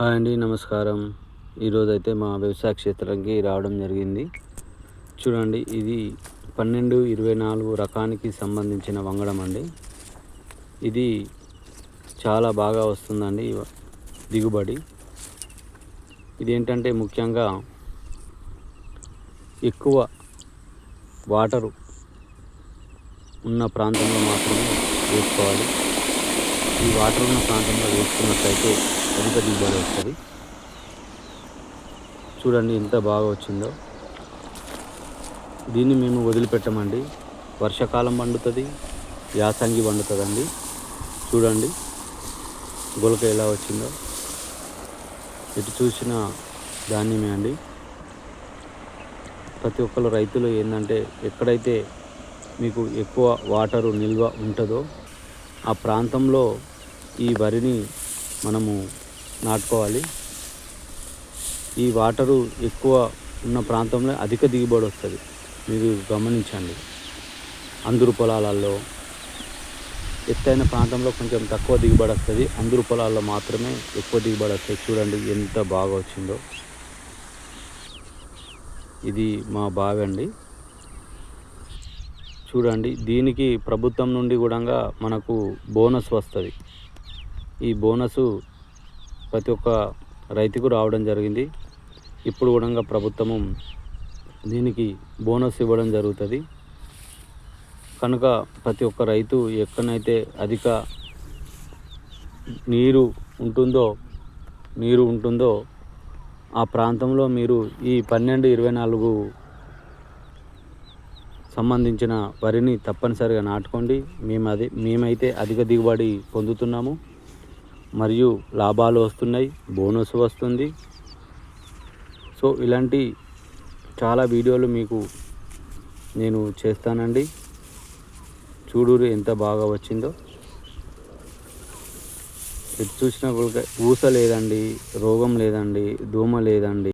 Hi అండి నమస్కారం. ఈరోజు అయితే మా వ్యవసాయ క్షేత్రానికి రావడం జరిగింది. చూడండి ఇది పన్నెండు ఇరవై నాలుగు రకానికి సంబంధించిన వంగడం అండి. ఇది చాలా బాగా వస్తుందండి దిగుబడి. ఇది ఏంటంటే ముఖ్యంగా ఎక్కువ వాటరు ఉన్న ప్రాంతంలో మాత్రమే వేసుకోవాలి. ఈ వాటర్ ఉన్న ప్రాంతంలో వేసుకున్నట్లయితే అధిక దిగుబడి వస్తుంది. చూడండి ఎంత బాగా వచ్చిందో. దీన్ని మేము వదిలిపెట్టమండి. వర్షాకాలం పండుతుంది యాసంగి పండుతుందండి. చూడండి గులక ఎలా వచ్చిందో. ఎటు చూసిన ధాన్యమే అండి. ప్రతి ఒక్కరు రైతులు ఏంటంటే ఎక్కడైతే మీకు ఎక్కువ వాటరు నిల్వ ఉంటుందో ఆ ప్రాంతంలో ఈ వరిని మనము నాటుకోవాలి. ఈ వాటరు ఎక్కువ ఉన్న ప్రాంతంలో అధిక దిగుబడి వస్తుంది. మీరు గమనించండి. అందరు పొలాలలో ఎత్తైన ప్రాంతంలో కొంచెం తక్కువ దిగుబడి వస్తుంది. అందరు పొలాల్లో మాత్రమే ఎక్కువ దిగుబడి వస్తుంది. చూడండి ఎంత బాగా వచ్చిందో. ఇది మా బావి అండి. చూడండి దీనికి ప్రభుత్వం నుండి కూడా మనకు బోనస్ వస్తుంది. ఈ బోనస్ ప్రతి ఒక్క రైతుకు రావడం జరిగింది. ఇప్పుడు కూడా ప్రభుత్వము దీనికి బోనస్ ఇవ్వడం జరుగుతుంది. కనుక ప్రతి ఒక్క రైతు ఎక్కడైతే అధిక నీరు ఉంటుందో నీరు ఉంటుందో ఆ ప్రాంతంలో మీరు ఈ పన్నెండు ఇరవై నాలుగు సంబంధించిన వరిని తప్పనిసరిగా నాటుకోండి. మేము అది మేమైతే అధిక దిగుబడి పొందుతున్నాము. మరియు లాభాలు వస్తున్నాయి బోనస్ వస్తుంది. సో ఇలాంటి చాలా వీడియోలు మీకు నేను చేస్తానండి. చూడు ఎంత బాగా వచ్చిందో. ఎటు చూసినా కూడా ఊస లేదండి రోగం లేదండి దోమ లేదండి.